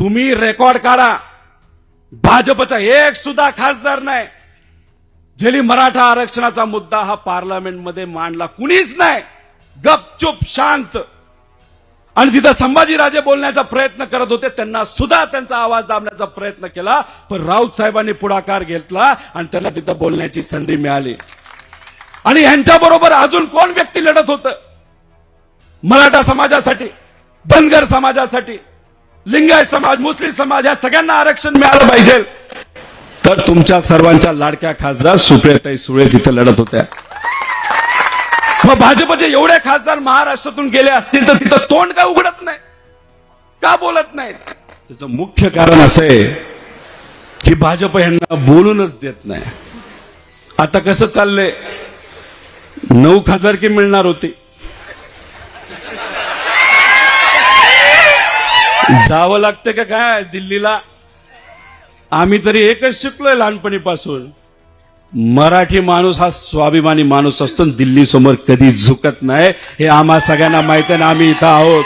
तुम्ही रेकॉर्ड काढा. भाजपचा एक सुद्धा खासदार नाही. जेली मराठा आरक्षणाचा मुद्दा हा पार्लमेंटमध्ये मांडला कुणीच नाही. गपचूप शांत. आणि तिथं संभाजीराजे बोलण्याचा प्रयत्न करत होते त्यांना सुद्धा त्यांचा आवाज दाबण्याचा प्रयत्न केला पण राऊत साहेबांनी पुढाकार घेतला आणि त्यांना तिथं बोलण्याची संधी मिळाली. आणि यांच्याबरोबर अजून कोण व्यक्ती लढत होतं? मराठा समाजासाठी धनगर समाजासाठी लिंगायत समाज मुस्लिम समाज या सगळ्यांना आरक्षण मिळालं पाहिजे. तर तुमच्या सर्वांच्या लाडक्या खासदार सुप्रियाताई सुळे तिथं लढत होत्या. मग भाजपचे एवढे खासदार महाराष्ट्रातून गेले असतील तर तिथं तोंड का उघडत नाही? का बोलत नाहीत? त्याचं मुख्य कारण असं आहे की भाजप यांना बोलूनच देत नाही. आता कसं चाललंय? नऊ खासदारकी मिळणार होती. जावं लागतं का काय? दिल्लीला. आम्ही तरी एकच शिकलोय लहानपणीपासून. मराठी माणूस हा स्वाभिमानी माणूस असतो दिल्ली समोर कधी झुकत नाही. हे आम्हा सगळ्यांना माहिती आहे ना आम्ही इथं आहोत.